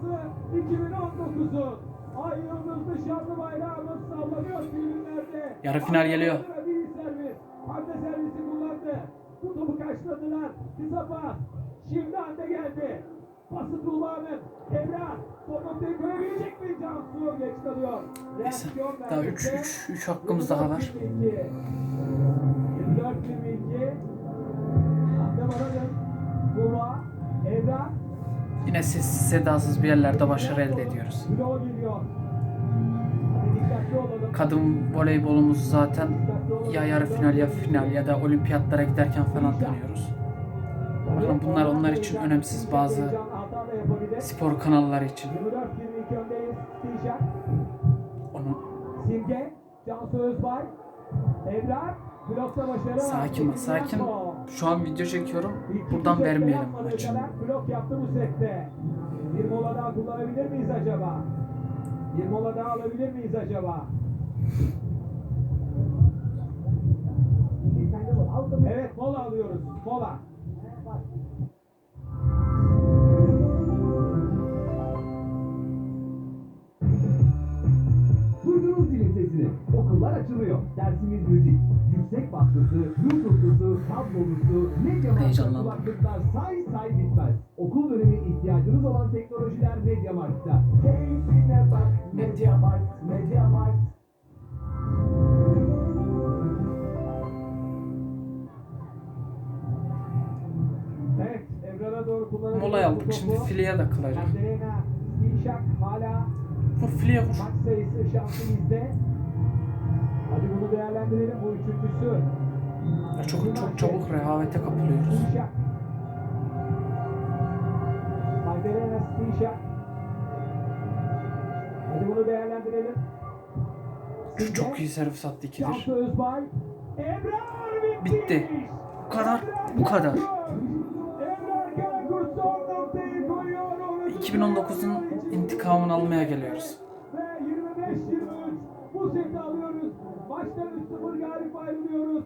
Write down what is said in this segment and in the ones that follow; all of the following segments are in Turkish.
Kupası 2019'u. Ay şanlı bayrağımız sallanıyor tribünlerde. Yarı final geliyor. Arkadan Bir servis. Hande servisi kullandı. Bu topu kaçladılar. Kısa pas. Şimdi Hande geldi. Pası Tuğla'nın. Son noktayı koyabilecek mi? Cansu geç kalıyor. Neyse, daha verdi. 3 3 3 hakkımız daha var. 24-22. 24-22. Hande Baran'ın. Tuğla. Emrah. Yine sessiz sedasız bir yerlerde başarı elde ediyoruz. Kadın voleybolumuzu zaten ya yarı final ya final ya da olimpiyatlara giderken falan tanıyoruz. Bakın bunlar onlar için önemsiz bazı spor kanalları için. 24-22 öndeyiz. Stişak, Onu Simge, Cansu Özbay, Ebrar, sakin sakin. Şu an video çekiyorum. Buradan vermeyelim maçı. Blok yaptı bu sette. Bir mola daha kullanabilir miyiz acaba? Bir mola daha alabilir miyiz acaba? Evet mola alıyoruz. Mola. Okullar açılıyor. Dersimiz müzik. Yüksek baslısı, bluetoothlusu, kablolusu, medya Heyecanlandım. kulaklıklar say say bitmez. Okul dönemi ihtiyacınız olan teknolojiler Mediamarkt'ta. Keyfine bak Mediamarkt, Mediamarkt. Evet, Ebrar'a doğru kullanabilir. mola yaptık. Şimdi fileye de kılacak. Stişak hala Vur maç sayısı şansı bizde. Hadi bunu değerlendirelim. Bu üçüncüsü. Ya çok çok çabuk rehavete kapılıyoruz. Anderena, Stişak. Hadi bunu değerlendirelim. Şu çok iyi servis attı ikidir. Bitti. Bu kadar, bu kadar. Ebrar Karakurt son noktayı koyuyor. 2019'un intikamını almaya geliyoruz. Alıyoruz. Maçtan 3-0 galip ayrılıyoruz.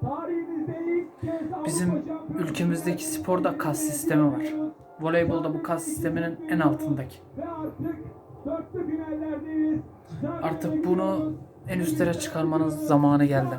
Tarihimizde ilk kez Avrupa Bizim ülkemizdeki sporda kas sistemi var. Voleybolda bu kas sisteminin en altındaki. Artık bunu en üstlere çıkarmanın zamanı geldi.